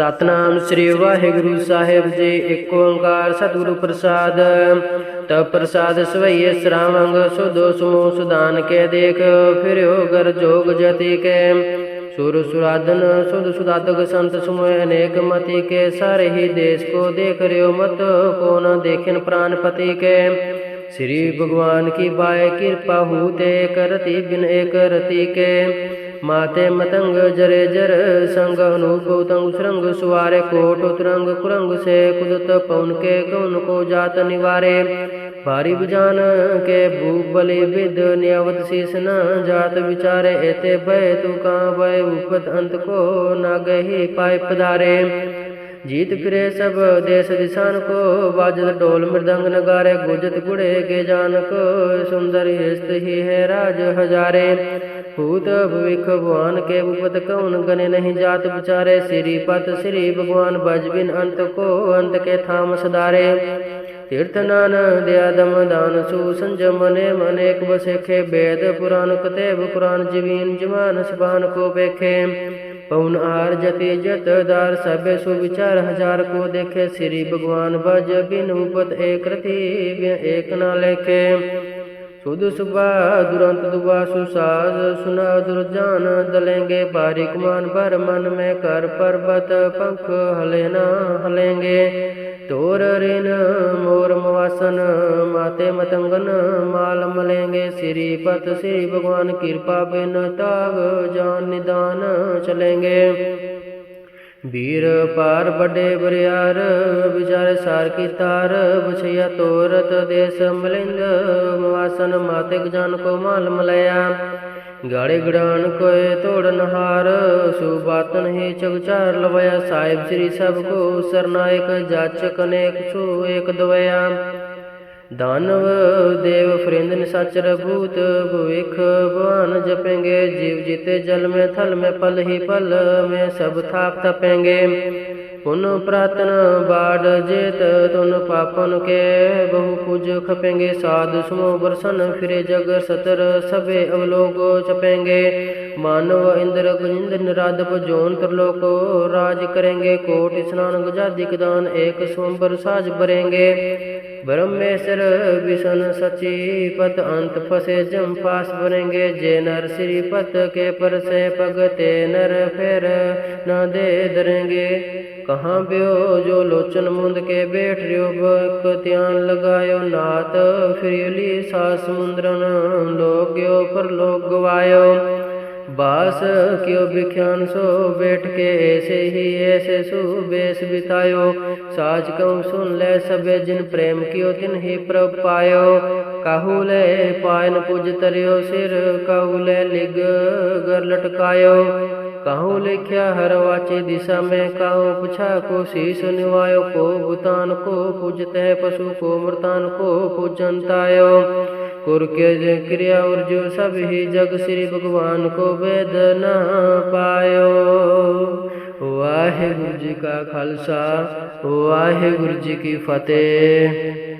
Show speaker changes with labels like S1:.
S1: ਸਤਨਾਮ ਸ੍ਰੀ ਵਾਹਿਗੁਰੂ ਸਾਹਿਬ ਜੀ। ਇੱਕ ਓੰਕਾਰ ਸਤਿਗੁਰੂ ਪ੍ਰਸਾਦ। ਤਬ ਪ੍ਰਸਾਦ ਸਵਈਏ ਸਰਾਵੰਗ, ਸੁਦੋ ਸਮੋ ਸੁਦਾਨ ਕੇ ਦੇਖ, ਫਿਰਿਓ ਗਰ ਜੋਗ ਜਤੀ ਕੇ। ਸੁਰ ਸੁਰਾਦਨ ਸੁਦ ਸੁਦਾਤਕ ਸੰਤ ਸੁਮੇ ਅਨੇਕ ਮਤੀ ਕੇ। ਸਾਰੇ ਹੀ ਦੇਸ਼ ਕੋ ਦੇਖ ਰਿਓ ਮਤ, ਕੋ ਨ ਦੇਖਨ ਪ੍ਰਾਨਪਤੀ ਕੇ। ਸ੍ਰੀ ਭਗਵਾਨ ਕੀ ਬਾਏ ਕਿਰਪਾ ਹੂ ਤੇ ਕਰਤੀ ਬਿਨ ਏਕ ਰਤੀ ਕੇ। ਮਾਤੇ ਮਤੰਗ ਜਰੇ ਜਰ ਸੰਗ ਅਨੂਪ ਤੰਗ ਸੁਰੰਗ ਸੁਆਰੇ ਕੋਟ ਤੁਰੰਗ ਕੁਰੰਗ ਸੇ ਕੁਦਤ ਪਉਨ ਕੇ ਗਉਨ ਕੋ ਜਾਤ ਨਿਵਾਰੇ। ਭਾਰੀ ਬਜਾਨ ਕੇ ਭੂਪ ਬਲੇ ਵਿਦ ਨਿਯਵਤ ਸੀਸ ਨ ਜਾਤ ਵਿਚਾਰੇ ਇਤੇ ਭੈ ਤੂ ਕਾਂ ਭੈ ਉਪਤ ਅੰਤ ਕੋ ਨਾ ਗਹੀ ਪਾਇ ਪਦਾਰੇ ਜੀਤ ਫਿਰੇ ਸਭ ਦੇਸ ਦਿਸਾਨ ਕੋ ਵਾਜਦ ਢੋਲ ਮਰਦੰਗ ਨਗਾਰੇ, ਗੁਜਤ ਗੁੜੇ ਕੇ ਜਾਨਕ ਸੁੰਦਰ ਹਿਸਤ ਹੀ ਹੈ ਰਾਜ ਹਜ਼ਾਰੇ। ਭੂਤ ਭਵਿਖ ਭਗਵਾਨ ਕੇ ਉਪਤ ਕਉਨ ਗਨੇ ਨਹੀਂ ਜਾਤ ਵਿਚਾਰੇ, ਸ੍ਰੀ ਪਤ ਸ੍ਰੀ ਭਗਵਾਨ ਬਜ ਬਿਨ ਅੰਤ ਕੋ ਅੰਤ ਕੇ ਥਾਮ ਸਦਾਰੇ। ਤੀਰਥ ਨਾਨ ਦਿਆ ਦਮ ਦਾਨ ਸੂ ਸੰਜਮ ਨੇ ਮਨ ਏਕ ਬਸੇਖੇ ਬੇਦ ਪੁਰਾਨ ਕਤੇਬ ਕੁਰਾਨ ਜਵੀਨ ਜਵਾਨ ਸਬਾਨ ਕੋ ਵੇਖੇ। ਪਉਨ ਆਰ ਜਤੇ ਜਤਦਾਰ ਸਭੇ ਸੁ ਵਿਚਾਰ ਹਜ਼ਾਰ ਕੋ ਦੇਖੇ। ਸ੍ਰੀ ਭਗਵਾਨ ਬਜ ਬਿਨ ਉਪਤ ਏਕ ਰਤੀ ਏਕ ਨਾ ਲੇਖੇ। सुबा दुरंत दुबा सुसाज सुना दुर्जान दलेंगे बारिक मान भर मन में कर पर्वत पंख हले न हलेंगे तोर ऋण मोर मवासन माते मतंगन माल मलेंगे श्री पत श्री भगवान कृपा बिन ताग जान निदान चलेंगे ਵੀਰ ਪਾਰ ਵੱਡੇ ਬਰਿਆਰ ਵਿਚਾਰੇ ਸਾਰ ਕੀ ਤਾਰ ਬਛਿਆ ਤੋਰਤ ਦੇਸ ਮਲਿੰਗ ਮਵਾਸਨ ਮਾਤਿਕ ਜਨ ਕੋ ਮਾਲ ਮਲਿਆ। ਗਾੜੇ ਗੜਾਨ ਕੋਏ ਤੋੜਨ ਹਾਰ ਸੁਬਾਤਨ ਹੀ ਚਗਚਾਰ ਲਵਇਆ। ਸਾਹਿਬ ਸ੍ਰੀ ਸਭ ਕੋ ਸਰਨਾਇਕ ਜਾਚਕ ਅਨੇਕ ਸੋ ਏਕ ਦਵਇਆ। दानव देव फरिंद निशाचर भूत भविख भवान जपेंगे जीव जीते जल में थल में पल ही पल में सब थाप तपेंगे पुन प्रातन बाढ़ जेत तुन पापन के बहु कुज खपेंगे साधु समो बरसन फिरे जग सतर सबे अवलोक चपेंगे मानव इंद्र गुजिंद्र निराधप जोन त्रिलोक राज करेंगे कोट स्नान गुजादिक दान एक सोमबर साज भरेंगे ब्रह्मेश्वर विष्णु सची पत अंत फसे जम पास बनेंगे जे नर श्री पत के पर से पगते नर फिर न दे दरेंगे कहाँ ब्यो जो लोचन मुंद के बैठ रियो बक त्यान लगायो नात फिरली सास मुंद्रन लोग्यो पर लोग गवायो बास क्यों विख्यान सो बैठ के ऐसे ही ऐसे सुबेश बितायो साज कहूँ सुन ले सबे जिन प्रेम कियो तिन ही प्रभ पायो काहुले पायन पुज तरियो सिर काहुले लिग गर लटकायो कहूँ लिख्या हर वाचे दिशा में कहूँ पुछा को शीश निवायो को भूतान को पूजते पशु को मृतान को पूजनतायो कुर के क्रिया और जो सब ही जग श्री भगवान को वेद न पायो वाहिगुरु जी का खालसा वाहिगुरु जी की फतेह